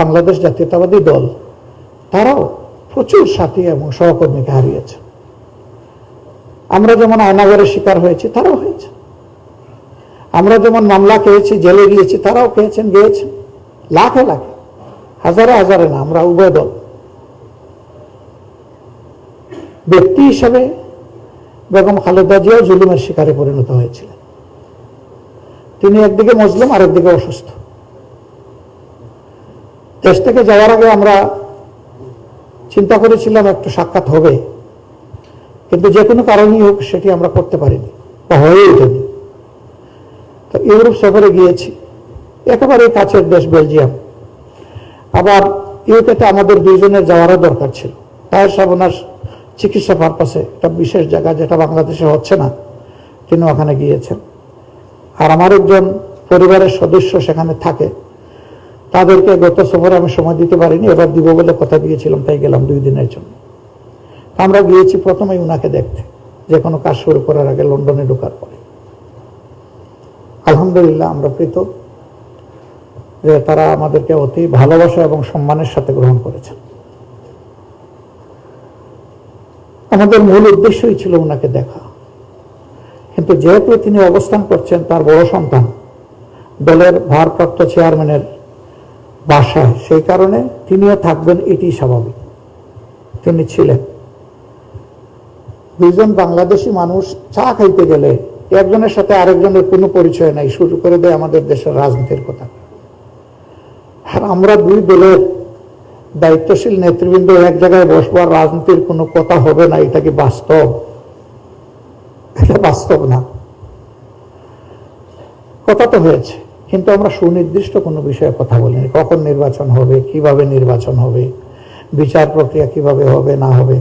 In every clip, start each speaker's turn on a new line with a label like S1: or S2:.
S1: বাংলাদেশ জাতীয়তাবাদী দল, তারাও প্রচুর সাথী এবং সহকর্মীকে হারিয়েছে। আমরা যেমন আয়নাগরের শিকার হয়েছি, তারাও হয়েছে। আমরা যেমন মামলা খেয়েছি, জেলে গিয়েছি, তারাও খেয়েছেন, গিয়েছেন। লাখে লাখে, হাজারে হাজারে না, আমরা উভয় দল। ব্যক্তি হিসাবে বেগম খালেদা জিয়াও জুলুমের শিকারে পরিণত হয়েছিলেন। তিনি একদিকে মজলুম, আরেকদিকে অসুস্থ। দেশ থেকে যাওয়ার আগে আমরা চিন্তা করেছিলাম একটু সাক্ষাৎ হবে। কিন্তু যে কোনো কারণেই হোক সেটি আমরা করতে পারিনি বা হয়ে ওঠেনি। তো ইউরোপ সফরে গিয়েছি। একেবারে কাছের দেশ বেলজিয়াম। আবার ইউকেতে আমাদের দুইজনের যাওয়ারও দরকার ছিল। তাহের সাহেব ওনার চিকিৎসা পারপাসে একটা বিশেষ জায়গা যেটা বাংলাদেশে হচ্ছে না, তিনি ওখানে গিয়েছেন। আর আমার একজন পরিবারের সদস্য সেখানে থাকে। তাদেরকে গত সফরে আমি সময় দিতে পারিনি, এবার দিব বলে কথা দিয়েছিলাম, তাই গেলাম দুই দিনের জন্য। আমরা গিয়েছি প্রথমেই উনাকে দেখতে, যে কোনো কাজ শুরু করার আগে লন্ডনে ঢোকার পরে। আলহামদুলিল্লাহ আমরা প্রীত যে তারা আমাদেরকে অতি ভালোবাসা এবং সম্মানের সাথে গ্রহণ করেছেন। আমাদের মূল উদ্দেশ্যই ছিল ওনাকে দেখা। কিন্তু যেহেতু তিনি অবস্থান করছেন, তার বড় সন্তান, দলের ভারপ্রাপ্ত চেয়ারম্যানের বাসায় সেই কারণে তিনিও থাকবেন এটি স্বাভাবিক। তিনি ছিলেন। দুইজন বাংলাদেশি মানুষ চা খাইতে গেলে একজনের সাথে আরেকজনের কোনো পরিচয় নাই, শুরু করে দেয় আমাদের দেশের রাজনীতির কথা। আর আমরা দুই দলের দায়িত্বশীল নেতৃবৃন্দ এক জায়গায় বসবার রাজনীতির কোনো কথা হবে না, এটা কি বাস্তব? এটা বাস্তব না। কথা তো হয়েছে। কিন্তু আমরা সুনির্দিষ্ট কোনো বিষয়ে কথা বলিনি। কখন নির্বাচন হবে, কীভাবে নির্বাচন হবে, বিচার প্রক্রিয়া কীভাবে হবে, না হবে।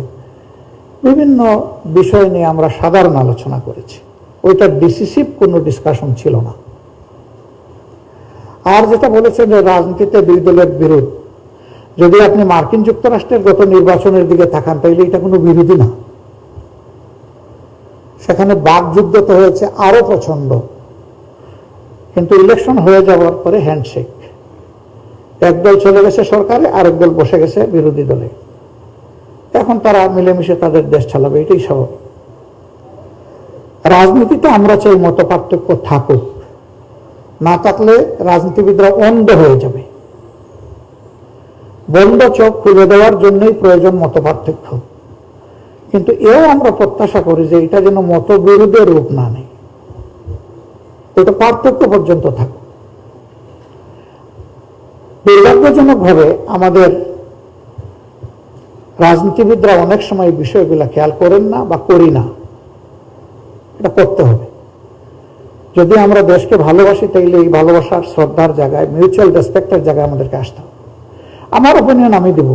S1: বিভিন্ন বিষয় নিয়ে আমরা সাধারণ আলোচনা করেছি। ওইটা ডিসিসিভ কোনো ডিসকাশন ছিল না। আর যেটা বলেছেন যে রাজনীতিতে দুই দলের বিরোধ। যদি আপনি মার্কিন যুক্তরাষ্ট্রের গত নির্বাচনের দিকে তাকান, তাইলে এটা কোনো বিরোধী না। সেখানে বাকযুদ্ধ তো হয়েছে আরও প্রচণ্ড কিন্তু ইলেকশন হয়ে যাওয়ার পরে হ্যান্ডশেক একদল চলে গেছে সরকারে, আরেক দল বসে গেছে বিরোধী দলে। এখন তারা মিলেমিশে তাদের দেশ চালাবে, এটাই স্বাভাবিক। রাজনীতিতে আমরা চাই মত পার্থক্য থাকুক। না থাকলে রাজনীতিবিদরা অন্ধ হয়ে যাবে। বন্ধ চোখ খুলে দেওয়ার জন্যই প্রয়োজন মত পার্থক্য কিন্তু এও আমরা প্রত্যাশা করি যে এটা যেন মতবিরোধের রূপ না নেই এটা পার্থক্য পর্যন্ত থাকুক দুর্ভাগ্যজনক ভাবে আমাদের রাজনীতিবিদরা অনেক সময় বিষয়গুলো খেয়াল করেন না বা করি না। এটা করতে হবে। যদি আমরা দেশকে ভালোবাসি, তাইলে এই ভালোবাসার শ্রদ্ধার জায়গায় মিউচুয়াল রেসপেক্টের জায়গায় আমাদেরকে আসতে আমার ওপিনিয়ন আমি দেব।